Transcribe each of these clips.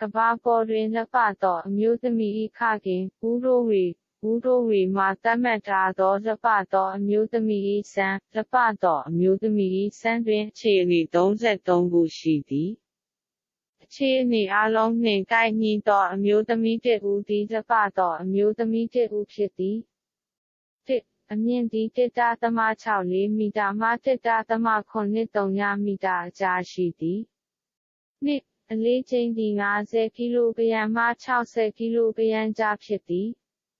ကဘာပေါ်တွင်လက်ပသောအမျိုးသမီး၏ခခင်ဦးရိုးရီဦးရိုးရီမှသတ်မှတ်ထားသောလက်ပသောအမျိုးသမီး၏စံလက်ပသောအမျိုးသမီး၏စံတွင်အခြေအနေ33ခုရှိသည်အခြေအနေအလုံးနှင့်ကိုက်ညီသောအမျိုးသမီးတစ်ဦးသည်လက်ပသောအမျိုးသမီးတစ်ဦးဖြစ်သည်အမြင့်သည်1.64မီတာမှ1.83မီတာအကြားရှိသည်။နှစ် အလေးချိန်သည်50ကီလိုဂရမ်မှ60ကီလိုဂရမ်ကြားဖြစ်သည်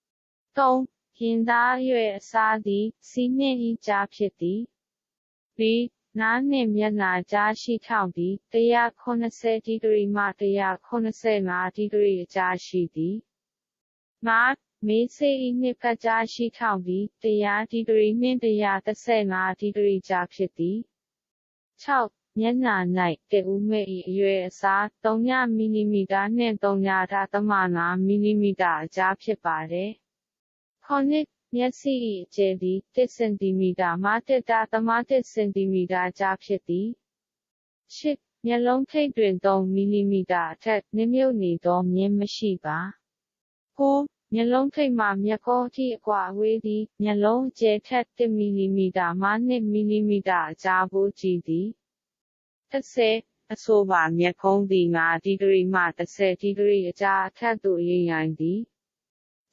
။3ရင်သားအရွယ်အစားသည် စီးနှင့်ဤကြားဖြစ်သည်။4နားနှင့်မျက်နှာကြားရှိထောင့်သည်180ဒီဂရီမှ185ဒီဂရီအကြားရှိသည်။5မေးစေ၏နှစ်ဖက်ကြားရှိထောင့်သည်100ဒီဂရီနှင့်135ဒီဂရီကြားဖြစ်သည်6 မျက်နှာ၌တဦးမဲ့၏အရွယ်အစား3မီလီမီတာနှင့်3.5မီလီမီတာအကြားဖြစ်ပါသည်။ခုနှစ်မျက်စိ၏အကျယ်သည်1စင်တီမီတာမှ1.1စင်တီမီတာကြားဖြစ်သည်။8မျက်လုံးထိပ်တွင်3မီလီမီတာအထက်နစ်မြုပ်နေသောမြင်းမရှိပါ။9မျက်လုံးထိပ်မှမျက်ခေါအထိအကွာအဝေးသည်မျက်လုံးအကျယ်ထက်1မီလီမီတာမှ2မီလီမီတာအကြားပိုကြည့်သည် 10အဆိုပါမျက်ခုံးသည်5ဒီဂရီမှ10ဒီဂရီအကြားအထက်သို့ရိမ့်ရိုင်းသည်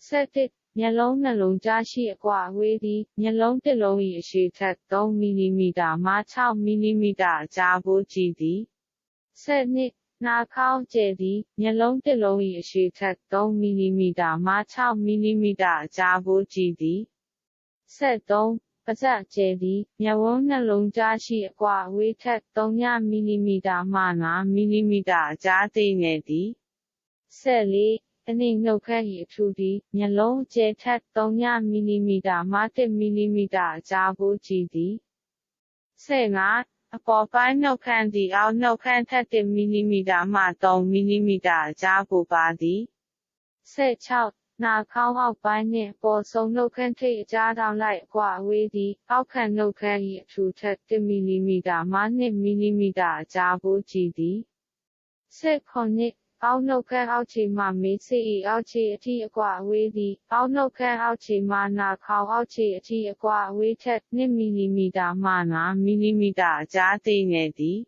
11မျက်လုံးနှလုံးကြားရှိအကွာအဝေးသည်မျက်လုံးတစ်လုံး၏အရှည်ထက်3မီလီမီတာမှ6မီလီမီတာအကြားပိုကြည့်သည်12နှာခေါင်းကျယ်သည်မျက်လုံးတစ်လုံး၏အရှည်ထက်3မီလီမီတာမှ6မီလီမီတာအကြားပိုကြည့်သည်73 ပါးစပ်ကျယ်သည်မျက်ဝန်းနှလုံးကြားရှိအကွာအဝေးထက်3မီလီမီတာမှ5မီလီမီတာအကြားသိငယ်သည်14အနှိမ်နှုတ်ခမ်း၏အထူသည်မျက်လုံးအကျယ်ထက်3မီလီမီတာမှ1မီလီမီတာအကြားပိုကြည့်သည်15အပေါ်ပိုင်းနှုတ်ခမ်းသည်အောက်နှုတ်ခမ်းထက်1မီလီမီတာမှ3မီလီမီတာအကြားပိုပါသည်16 နှာခေါင်းအောက်ပိုင်းနှင့်အပေါ်ဆုံးနှုတ်ခမ်းထိပ်အကြားတောင်လိုက်အကွာအဝေးသည် အောက်ခံနှုတ်ခမ်း၏အထူထက်1မီလီမီတာမှ2မီလီမီတာအကြားပိုကြည့်သည်17အောက်နှုတ်ခမ်းအောက်ခြေမှမေးစေ၏အောက်ခြေအထိအကွာအဝေးသည် အောက်နှုတ်ခမ်းအောက်ခြေမှနာခေါင်အောက်ခြေအထိအကွာအဝေးထက်2မီလီမီတာမှ5မီလီမီတာအကြားသိငယ်သည်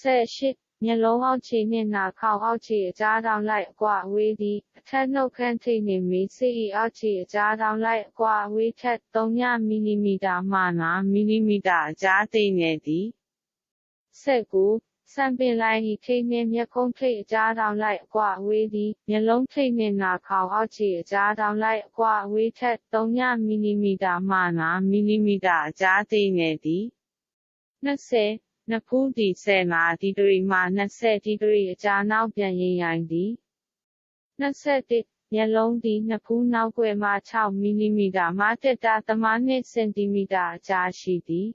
18 မျက်လုံးအောက်ခြေနှင့်နာခေါင်အောက်ခြေအကြားတောင်လိုက်အကွာအဝေးသည်အထက်နှုတ်ခမ်းထိပ်နှင့်မေးစေ၏အောက်ခြေအကြားတောင်လိုက်အကွာအဝေးထက်3မီလီမီတာမှ5မီလီမီတာအကြားသိငယ်သည်19စံပင်လိုင်း၏ထိပ်နှင့်မျက်ခုံးထိပ်အကြားတောင်လိုက်အကွာအဝေးသည်မျက်လုံးထိပ်နှင့်နာခေါင်အောက်ခြေအကြားတောင်လိုက်အကွာအဝေးထက်3မီလီမီတာမှ5မီလီမီတာအကြားသိငယ်သည်20 နဖူးသည်15ဒီဂရီမှ20ဒီဂရီအကြားနောက်ပြန်ရိမ့်ရိုင်းသည်21မျက်လုံးသည်နဖူးနောက်ွယ်မှ6မီလီမီတာမှ1.3စင်တီမီတာအကြားရှိသည်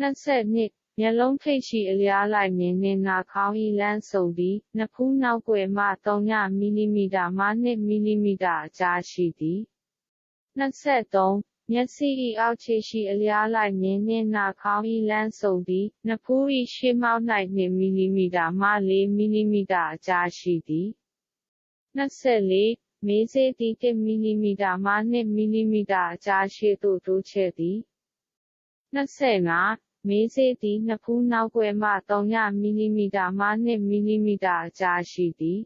22မျက်လုံးထိပ်ရှိအလျားလိုက်မြင်နှင့်နှာခေါင်း၏လမ်းဆုံသည်နဖူးနောက်ွယ်မှ3မီလီမီတာမှ2မီလီမီတာအကြားရှိသည်23 မျက်စိ၏အောက်ခြေရှိအလျားလိုက်မြင်နှင့်နှာခေါင်း၏လမ်းဆုံသည်နဖူး၏ရှေ့မောက်၌2မီလီမီတာမှ4မီလီမီတာအကြားရှိသည်24မေးစေးသည်1မီလီမီတာမှ2မီလီမီတာအကြားရှိသို့တိုးချဲ့သည်25မေးစေးသည်နဖူးနောက်ွယ်မှ3မီလီမီတာမှ2မီလီမီတာအကြားရှိသည်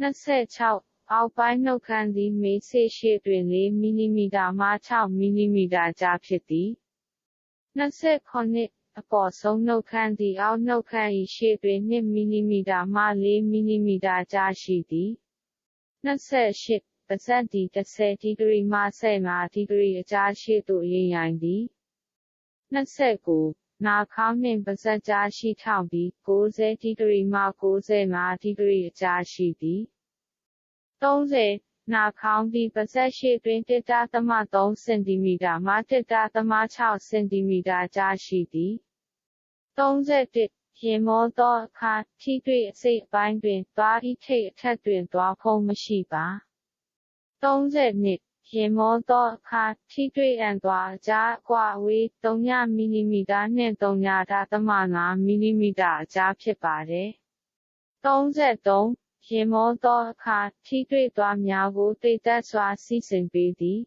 26 အောက်ပိုင်းနှုတ်ခမ်းသည်မေးစေးရှေ့တွင်4မီလီမီတာမှ6မီလီမီတာကြားဖြစ်သည်29အပေါ်ဆုံးနှုတ်ခမ်းသည်အောက်နှုတ်ခမ်း၏ရှေ့တွင်2မီလီမီတာမှ4မီလီမီတာကြားရှိသည်28ပါးစပ်သည်10ဒီဂရီမှ15ဒီဂရီအကြားရှိသို့ရိမ့်ရိုင်းသည်29နာခေါင်းနှင့်ပါးစပ်ကြားရှိထောင့်သည်90ဒီဂရီမှ95ဒီဂရီအကြားရှိသည် 30နာခေါင်းသည်ပါးစပ်ရှိတွင်1.3စင်တီမီတာမှ1.6စင်တီမီတာကြားရှိသည်31ရင်မောသောအခါထိတွေ့အစိတ်အပိုင်းတွင်သွားဤထိတ်အထက်တွင်သွားဖုံးမရှိပါ32ရင်မောသောအခါထိတွေ့အံသွားကြားအကွာအဝေး3မီလီမီတာနှင့်3.5မီလီမီတာအကြားဖြစ်ပါသည်33 ရင်မောသောအခါထိတွေ့သွားများကိုတိတ်တက်စွာစီစဉ်ပေးသည်